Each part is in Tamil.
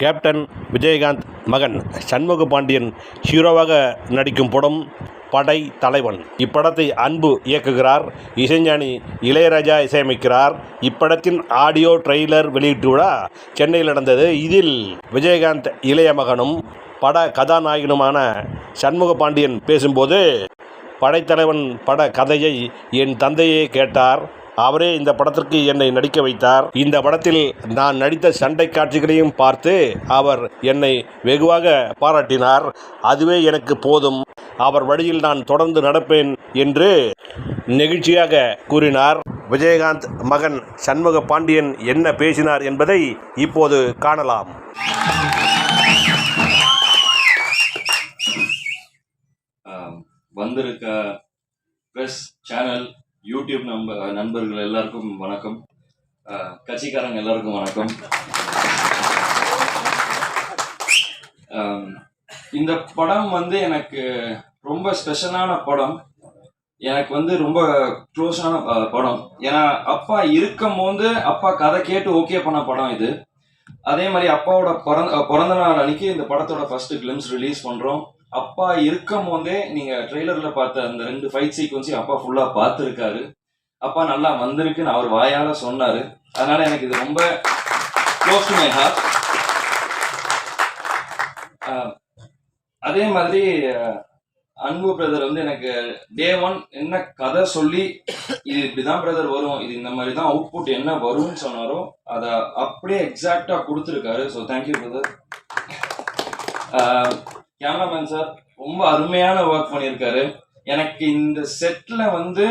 கேப்டன் விஜயகாந்த் மகன் சண்முக பாண்டியன் ஹீரோவாக நடிக்கும் படம் படை தலைவன். இப்படத்தை அன்பு இயக்குகிறார் இசைஞானி இளையராஜா இசையமைக்கிறார். இப்படத்தின் ஆடியோ ட்ரெய்லர் வெளியீட்டு விழா சென்னையில் நடந்தது. இதில் விஜயகாந்த் இளைய மகனும் பட கதாநாயகனுமான சண்முக பாண்டியன் பேசும்போது படைத்தலைவன் பட கதையை என் தந்தையே கேட்டார். அவரே இந்த படத்திற்கு என்னை நடிக்க வைத்தார். இந்த படத்தில் நான் நடித்த சண்டை காட்சிகளையும் பார்த்து அவர் என்னை வெகுவாக பாராட்டினார். அதுவே எனக்கு போதும். அவர் வழியில் நான் தொடர்ந்து நடப்பேன் என்று நெகிழ்ச்சியாக கூறினார். விஜயகாந்த் மகன் சண்முக பாண்டியன் என்ன பேசினார் என்பதை இப்போது காணலாம். வந்திருக்க ப்ரெஸ் சேனல் யூடியூப் நம்ப நண்பர்கள் எல்லாருக்கும் வணக்கம். கட்சிக்காரங்க எல்லாருக்கும் வணக்கம். இந்த படம் வந்து எனக்கு ரொம்ப ஸ்பெஷலான படம். எனக்கு வந்து ரொம்ப க்ளோஸான படம். ஏன்னா அப்பா இருக்கும் போது அப்பா கதை கேட்டு ஓகே பண்ண படம் இது. அதே மாதிரி அப்பாவோட பிறந்த பிறந்த நாள் அன்னைக்கு இந்த படத்தோட ஃபர்ஸ்ட் கிளிம்ஸ் ரிலீஸ் பண்றோம். அப்பா இருக்கும் போதே நீங்க ட்ரெய்லர்ல பார்த்த அந்த ரெண்டு ஃபைட் சீக்வன்ஸையும் அப்பா ஃபுல்லா பார்த்துருக்காரு. அப்பா நல்லா வந்திருக்குன்னு அவர் வாயால சொன்னாரு. அதனால எனக்கு இது ரொம்ப க்ளோஸ் டு மை ஹார்ட் அதே மாதிரி அன்பு பிரதர் வந்து எனக்கு டே ஒன் என்ன கதை சொல்லி இது இப்படிதான் பிரதர் வரும் இது இந்த மாதிரி தான் அவுட்புட் என்ன வரும்னு சொன்னாரோ அதை அப்படியே எக்ஸாக்டா கொடுத்துருக்காரு. So thank you brother cameraman sir ரொம்ப அருமையான ஒர்க் பண்ணியிருக்காரு. எனக்கு இந்த செட்டில் வந்து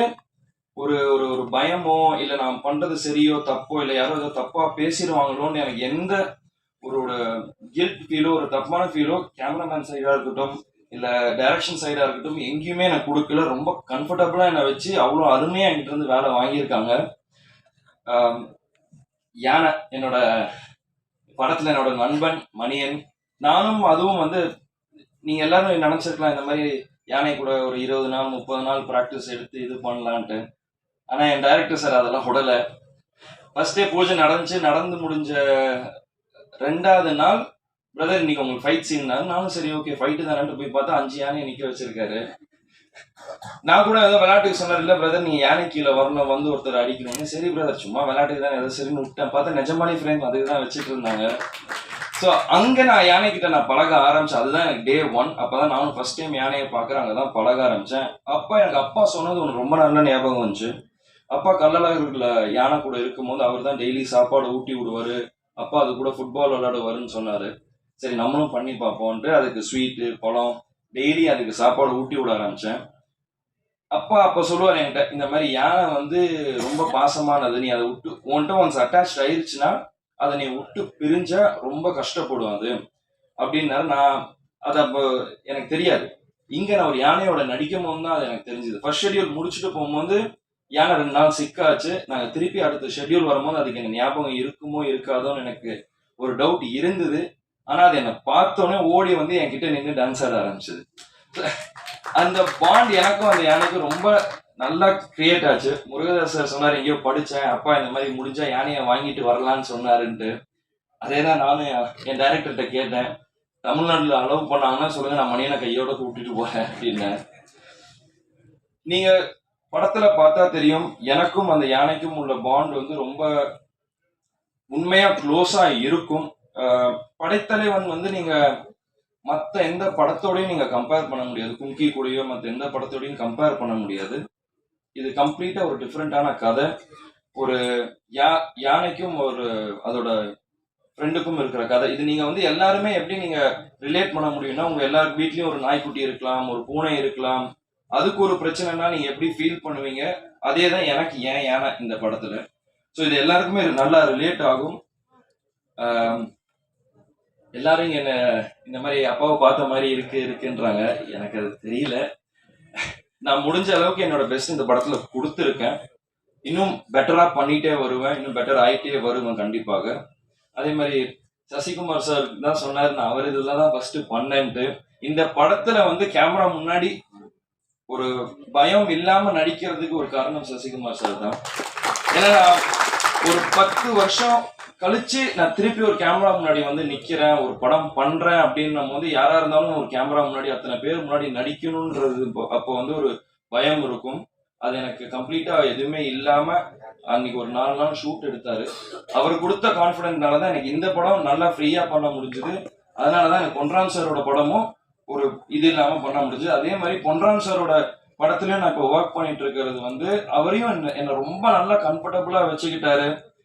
ஒரு ஒரு ஒரு பயமோ இல்லை நான் பண்ணுறது சரியோ தப்போ இல்லை யாரோ ஏதோ தப்பாக பேசிடுவாங்களோன்னு எனக்கு எந்த ஒரு ஒரு கில்ட் ஃபீலோ ஒரு தப்பான ஃபீலோ கேமராமேன் சைடாக இருக்கட்டும் இல்லை டைரக்ஷன் சைடாக இருக்கட்டும் எங்கேயுமே எனக்கு கொடுக்கல. ரொம்ப கம்ஃபர்டபுளாக என்னை வச்சு அவ்வளோ அருமையாக என்கிட்ட இருந்து வேலை வாங்கியிருக்காங்க. யானை என்னோட படத்தில் என்னோட நண்பன் மணியன் நானும் அதுவும் வந்து நீங்கள் எல்லாரும் நினைச்சிருக்கலாம் இந்த மாதிரி யானை கூட ஒரு இருபது நாள் முப்பது நாள் ப்ராக்டிஸ் எடுத்து இது பண்ணலான்ட்டு. ஆனால் என் டைரக்டர் சார் அதெல்லாம் விடல. ஃபர்ஸ்ட்டே பூஜை நடந்துச்சு. நடந்து முடிஞ்ச ரெண்டாவது நாள் பிரதர் இன்னைக்கு உங்களுக்கு ஃபைட் சீன் நானும் சரி ஓகே ஃபைட்டு தானே போய் பார்த்தா அஞ்சு யானையை நிற்க வச்சிருக்காரு. நான் கூட ஏதோ விளையாட்டுக்கு சொன்னார் இல்லை பிரதர் நீங்கள் யானை கீழே வரணும் வந்து ஒருத்தர் அடிக்கணும்னு. சரி பிரதர் சும்மா விளையாட்டுக்கு தான் ஏதோ சரின்னு விட்டேன். பார்த்தா நிஜமாலே ஃப்ரேம் அதுக்கு தான் வச்சுட்டு இருந்தாங்க. ஸோ அங்கே நான் யானை நான் பழக ஆரம்பித்தேன் அதுதான் எனக்கு டே ஒன் அப்போ தான் நானும் ஃபர்ஸ்ட் டைம் யானையை பார்க்குறேன் அங்கதான் பழக ஆரம்பித்தேன் அப்பா எனக்கு அப்பா சொன்னது ஒன்று ரொம்ப நல்ல ஞாபகம் வந்துச்சு. அப்பா கள்ளழகர்ல யானை கூட இருக்கும்போது அவர் தான் டெய்லி சாப்பாடு ஊட்டி விடுவார். அப்பா அது கூட ஃபுட்பால் விளையாடுவாருன்னு சொன்னார். சரி நம்மளும் பண்ணி பார்ப்போன்ட்டு அதுக்கு ஸ்வீட்டு பழம் டெய்லி அதுக்கு சாப்பாடு ஊட்டி விட ஆரம்பித்தேன் அப்பா அப்போ சொல்லுவார் என்கிட்ட இந்த மாதிரி யானை வந்து ரொம்ப பாசமானது. நீ அதை விட்டு உன்கிட்ட ஒன்ஸ் அட்டாச் ஆயிடுச்சுன்னா அதை நீ விட்டு பிரிஞ்சா ரொம்ப கஷ்டப்படும் அது. அப்படின்னாரு நான் அது அப்போ எனக்கு தெரியாது. இங்க நான் ஒரு யானையோட நடிக்கும் போது தான் அது எனக்கு தெரிஞ்சது. ஃபர்ஸ்ட் ஷெட்யூல் முடிச்சுட்டு போகும்போது யானை ரெண்டு நாள் சிக்காச்சு. நாங்கள் திருப்பி அடுத்த ஷெட்யூல் வரும்போது அதுக்கு எனக்கு ஞாபகம் இருக்குமோ இருக்காதோன்னு எனக்கு ஒரு டவுட் இருந்தது. ஆனா அது என்னை பார்த்தோன்னே ஓடி வந்து என்கிட்ட நின்று டான்ஸ் ஆட ஆரம்பிச்சது. அந்த பாண்ட் எனக்கும் அந்த யானைக்கும் ரொம்ப நல்லா கிரியேட் ஆச்சு. முருகதாஸ் சார் சொன்னார் எங்கேயோ படித்தேன் அப்பா இந்த மாதிரி முடிஞ்சா யானையை வாங்கிட்டு வரலான்னு சொன்னாருன்ட்டு. அதே தான் நானும் என் டைரக்டர்கிட்ட கேட்டேன். தமிழ்நாட்டில் அலோவ் பண்ணாங்கன்னா சொல்லுங்க நான் மணியனை கையோட கூப்பிட்டுட்டு போறேன் அப்படின்னேன். நீங்க படத்துல பார்த்தா தெரியும் எனக்கும் அந்த யானைக்கும் உள்ள பாண்ட் வந்து ரொம்ப உண்மையா க்ளோஸா இருக்கும். படைத்தலைவன் வந்து நீங்க மற்ற எந்த படத்தோடையும் நீங்க கம்பேர் பண்ண முடியாது. கும்கி கூடயோ மற்ற எந்த படத்தோடையும் கம்பேர் பண்ண முடியாது. இது கம்ப்ளீட்டா ஒரு டிஃப்ரெண்டான கதை. ஒரு யா யானைக்கும் ஒரு அதோட ஃப்ரெண்டுக்கும் இருக்கிற கதை. இது நீங்க வந்து எல்லாருமே எப்படி நீங்க ரிலேட் பண்ண முடியும்னா உங்க எல்லார் வீட்லயும் ஒரு நாய்க்குட்டி இருக்கலாம் ஒரு பூனை இருக்கலாம். அதுக்கு ஒரு பிரச்சனைனா நீங்க எப்படி ஃபீல் பண்ணுவீங்க? அதே தான் எனக்கு ஏன் யானை இந்த படத்துல. ஸோ இது எல்லாருக்குமே நல்லா ரிலேட் ஆகும். எல்லாரும் என்ன இந்த மாதிரி அப்பாவை பார்த்த மாதிரி இருக்கு இருக்குன்றாங்க. எனக்கு அது தெரியல. நான் முடிஞ்ச அளவுக்கு என்னோட பெஸ்ட் இந்த படத்துல கொடுத்துருக்கேன். இன்னும் பெட்டரா பண்ணிட்டே வருவேன். இன்னும் பெட்டர் ஆயிட்டே வருவேன் கண்டிப்பாக. அதே மாதிரி சசிகுமார் சார் தான் சொன்னார் நான் அவர் இதில் தான் ஃபர்ஸ்ட் பண்ணேன்ட்டு. இந்த படத்துல வந்து கேமரா முன்னாடி ஒரு பயம் இல்லாம நடிக்கிறதுக்கு ஒரு காரணம் சசிகுமார் சார் தான். ஏன்னா ஒரு பத்து வருஷம் கழிச்சு நான் திருப்பி ஒரு கேமரா முன்னாடி வந்து நிக்கிறேன் ஒரு படம் பண்றேன் நம்ம வந்து யாரா இருந்தாலும் ஒரு கேமரா முன்னாடி அத்தனை பேர் முன்னாடி நடிக்கணும்ன்றது இப்போ- அப்போ வந்து ஒரு பயம் இருக்கும். அது எனக்கு கம்ப்ளீட்டா எதுவுமே இல்லாம அன்னைக்கு ஒரு நாலு நாள் ஷூட் எடுத்தாரு. அவர் கொடுத்த கான்பிடன்ட்னால தான் எனக்கு இந்த படம் நல்லா ஃப்ரீயா பண்ண முடிஞ்சது. அதனாலதான் எனக்கு பொன்ராம் சாரோட படமும் ஒரு இது இல்லாம பண்ண முடிஞ்சது. அதே மாதிரி பொன்ராம் சாரோட படத்துலயும் நான் இப்போ ஒர்க் பண்ணிட்டு இருக்கிறது வந்து அவரையும் என்ன- என்னை ரொம்ப நல்லா கம்ஃபர்டபுளா வச்சுக்கிட்டாரு.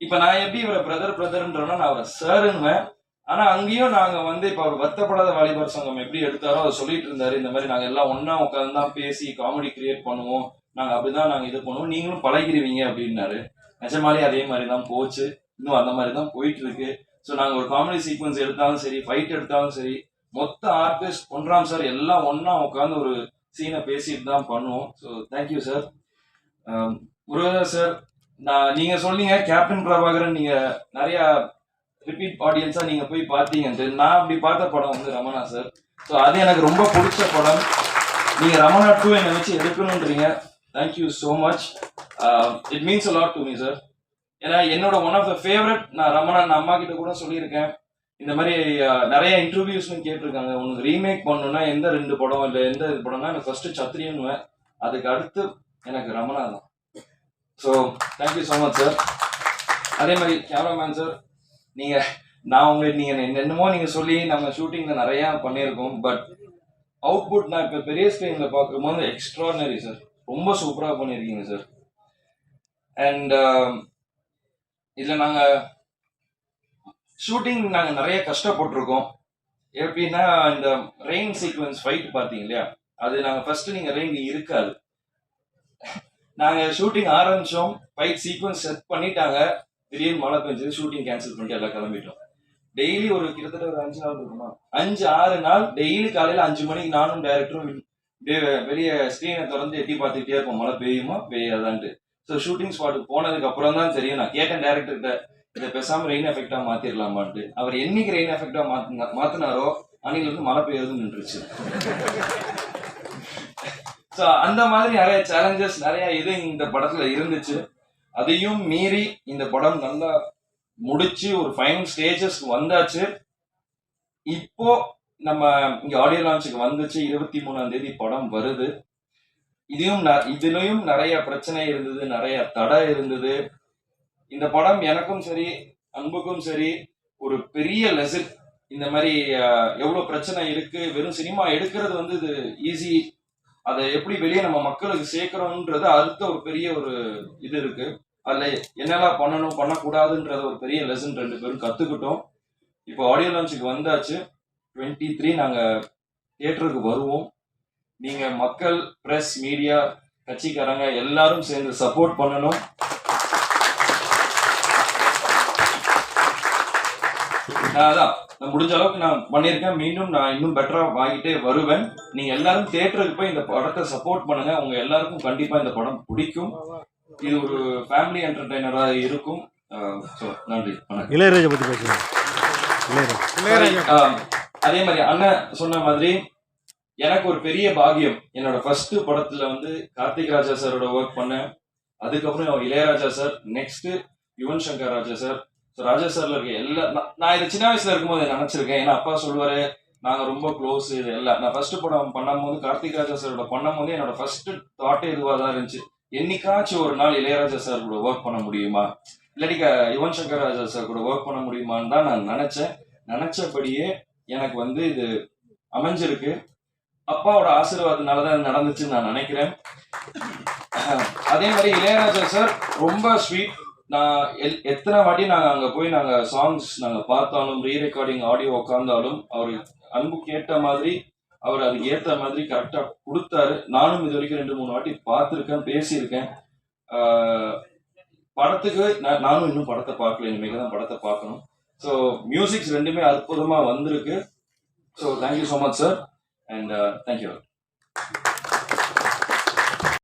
இப்ப நான் எப்படி இவரை பிரதர் பிரதர்ன்றனா நான் அவரை சாருன்னுவேன் ஆனா அங்கேயும் நாங்க வந்து இப்ப அவர் வருத்தப்படாத வாலிபர் சங்கம் எப்படி எடுத்தாரோ அதை சொல்லிட்டு இருந்தாரு இந்த மாதிரி நாங்க எல்லாம் ஒன்னா உட்காந்து தான் பேசி காமெடி கிரியேட் பண்ணுவோம். நாங்க அப்படிதான் நாங்க இது பண்ணுவோம். நீங்களும் பழகிடுவீங்க அப்படின்னாரு. நிஜமாலே அதே மாதிரி தான் போச்சு. இன்னும் அந்த மாதிரி தான் போயிட்டு இருக்கு ஸோ நாங்க ஒரு காமெடி சீக்வன்ஸ் எடுத்தாலும் சரி ஃபைட் எடுத்தாலும் சரி மொத்த ஆர்டிஸ்ட் ஒன்றாம் சார் எல்லாம் ஒன்னா உட்காந்து ஒரு சீனை பேசிட்டு தான் பண்ணுவோம். So thank you sir Murugadoss sir நான் நீங்க சொன்னீங்க கேப்டன் பிரபாகரன் நீங்க நிறைய ரிப்பீட் ஆடியன்ஸா நீங்க போய் பார்த்தீங்கன்ட்டு. நான் அப்படி பார்த்த படம் வந்து ரமணா சார் ஸோ அது எனக்கு ரொம்ப பிடிச்ச படம். நீங்க ரமணா டூ என்னை வச்சு எடுக்கணுன்றீங்க. Thank you so much it means a lot to me sir ஏன்னா என்னோட ஒன் ஆஃப் த ஃபேவரட் நான் ரமணா நான் அம்மா கிட்ட கூட சொல்லியிருக்கேன். இந்த மாதிரி uh, நிறைய இன்டர்வியூஸ்னு கேட்டிருக்காங்க. உனக்கு ரீமேக் பண்ணணும்னா எந்த ரெண்டு படம் இல்லை எந்த இது படம்னா எனக்கு ஃபர்ஸ்ட் சத்திரியன்னுவேன். அதுக்கு அடுத்து எனக்கு ரமணா தான். So thank you so much sir அதே மாதிரி கேமராமேன் சார் நீங்கள் நான் உங்களுக்கு நீங்கள் என்ன- என்னமோ சொல்லி நம்ம ஷூட்டிங்கில் நிறையா பண்ணியிருக்கோம் பட் அவுட்புட் நான் இப்போ பெரிய ஸ்க்ரீனில் பார்க்கும்போது எக்ஸ்ட்ராடனரி சார் ரொம்ப சூப்பராக பண்ணியிருக்கீங்க சார் அண்ட் um, இதில் நாங்கள் ஷூட்டிங் நாங்கள் நிறைய கஷ்டப்பட்டிருக்கோம். எப்படின்னா இந்த ரெயின் சீக்வன்ஸ் ஃபைட் பார்த்தீங்க இல்லையா? அது நாங்கள் ஃபர்ஸ்ட் நீங்கள் ரெயின் இருக்காது. நாங்க ஷூட்டிங் ஆரம்பிச்சோம். ஃபைட் சீக்வன்ஸ் செட் பண்ணிட்டாங்க. திடீர்னு மழை பெஞ்சது. ஷூட்டிங் கேன்சல் பண்ணிட்டு எல்லாம் கிளம்பிட்டோம். டெய்லி ஒரு கிட்டத்தட்ட ஒரு அஞ்சு நாள் இருக்குமா? அஞ்சு ஆறு நாள் டெய்லி காலையில அஞ்சு மணிக்கு நானும் டைரக்டரும் வெளியே ஸ்க்ரீனை திறந்து எட்டி பார்த்துக்கிட்டே இருப்போம். மழை பெய்யுமா? பெய்யாதான்ட்டு. ஸோ ஷூட்டிங் ஸ்பாட்டுக்கு போனதுக்கு அப்புறம் தான் தெரியும். நான் கேட்டேன் டேரக்டர்கிட்ட இதை பேசாமல் ரெயின் எஃபெக்டா மாத்திரலாமான்ட்டு. அவர் என்னைக்கு ரெயின் எஃபெக்டா மாத்தினா மாத்தினாரோ அன்னைக்கு மழை பெய்யறது நின்றுச்சு. ஸோ அந்த மாதிரி நிறைய சேலஞ்சஸ் நிறைய இது இந்த படத்துல இருந்துச்சு. அதையும் மீறி இந்த படம் நல்லா முடிச்சு ஒரு ஃபைனல் ஸ்டேஜஸ் வந்தாச்சு. இப்போ நம்ம இங்க ஆடியோ லான்ச்சுக்கு வந்துச்சு. இருபத்தி மூணாம் தேதி படம் வருது. இதையும் ந- இதுலயும் நிறைய பிரச்சனை இருந்தது நிறைய தடை இருந்தது. இந்த படம் எனக்கும் சரி அன்புக்கும் சரி ஒரு பெரிய லெசன் இந்த மாதிரி எவ்வளவு பிரச்சனை இருக்கு? வெறும் சினிமா எடுக்கிறது வந்து இது ஈஸி அதை எப்படி வெளியே நம்ம மக்களுக்கு சேர்க்கிறோன்றது அடுத்த ஒரு பெரிய ஒரு இது இருக்கு. அதுல என்னெல்லாம் பண்ணணும் பண்ணக்கூடாதுன்றது ஒரு பெரிய லெசன் ரெண்டு பேரும் கத்துக்கிட்டோம். இப்போ ஆடியோ லான்ச்சுக்கு வந்தாச்சு. டுவெண்ட்டி த்ரீ நாங்க தியேட்டருக்கு வருவோம். நீங்க மக்கள் பிரஸ் மீடியா கட்சிக்காரங்க எல்லாரும் சேர்ந்து சப்போர்ட் பண்ணணும். நான் அதான் நான் முடிஞ்ச அளவுக்கு நான் பண்ணியிருக்கேன். மீண்டும் நான் இன்னும் பெட்டரா வாங்கிட்டே வருவேன். நீங்க எல்லாரும் தியேட்டருக்கு போய் இந்த படத்தை சப்போர்ட் பண்ணுங்க. உங்க எல்லாருக்கும் கண்டிப்பா இந்த படம் பிடிக்கும். இது ஒரு ஃபேமிலி என்டர்டைனரா இருக்கும். ஸோ நன்றி. வணக்கம். இளையராஜா இளையராஜா. ஆஹ் அதே மாதிரி அண்ணன் சொன்ன மாதிரி எனக்கு ஒரு பெரிய பாக்கியம். என்னோட ஃபர்ஸ்ட் படத்துல வந்து கார்த்திக் ராஜா சாரோட ஒர்க் பண்ணேன். அதுக்கப்புறம் Ilaiyaraaja sir next Yuvan Shankar Raja sir so Raja சார்ல இருக்க எல்லா நான்- இதை சின்ன வயசுல இருக்கும்போது நினைச்சிருக்கேன். ஏன்னா அப்பா சொல்லுவாரு நாங்க ரொம்ப க்ளோஸ் இது எல்லாம் நான் ஃபர்ஸ்ட் படம் பண்ணும்போது கார்த்திக் ராஜா சாரோட பண்ணும்போது என்னோட ஃபர்ஸ்ட் தாட்டே இதுவா தான் இருந்துச்சு. என்னைக்காச்சும் ஒரு நாள் இளையராஜா சார் கூட ஒர்க் பண்ண முடியுமா? இல்லாட்டி யுவன் சங்கர் ராஜா சார் கூட ஒர்க் பண்ண முடியுமான்னு தான் நான் நினைச்சேன். நினைச்சபடியே எனக்கு வந்து இது அமைஞ்சிருக்கு. அப்பாவோட ஆசீர்வாதனால தான் இது நடந்துச்சுன்னு நான் நினைக்கிறேன். அதே மாதிரி இளையராஜா சார் ரொம்ப ஸ்வீட் நான் எல்- எத்தனை வாட்டி நாங்கள் அங்கே போய் நாங்கள் சாங்ஸ் நாங்கள் பார்த்தாலும் ரீ ரெக்கார்டிங் ஆடியோ உட்காந்தாலும் அவர் அன்பு கேட்ட மாதிரி அவர் அதுக்கு ஏற்ற மாதிரி கரெக்டாக கொடுத்தாரு. நானும் இது வரைக்கும் ரெண்டு மூணு வாட்டி பார்த்துருக்கேன் பேசியிருக்கேன். படத்துக்கு நான் நானும் இன்னும் படத்தை பார்க்கல. இனிமேல் தான் படத்தை பார்க்கணும். ஸோ மியூசிக்ஸ் ரெண்டுமே அற்புதமாக வந்திருக்கு. So thank you so much sir and thank you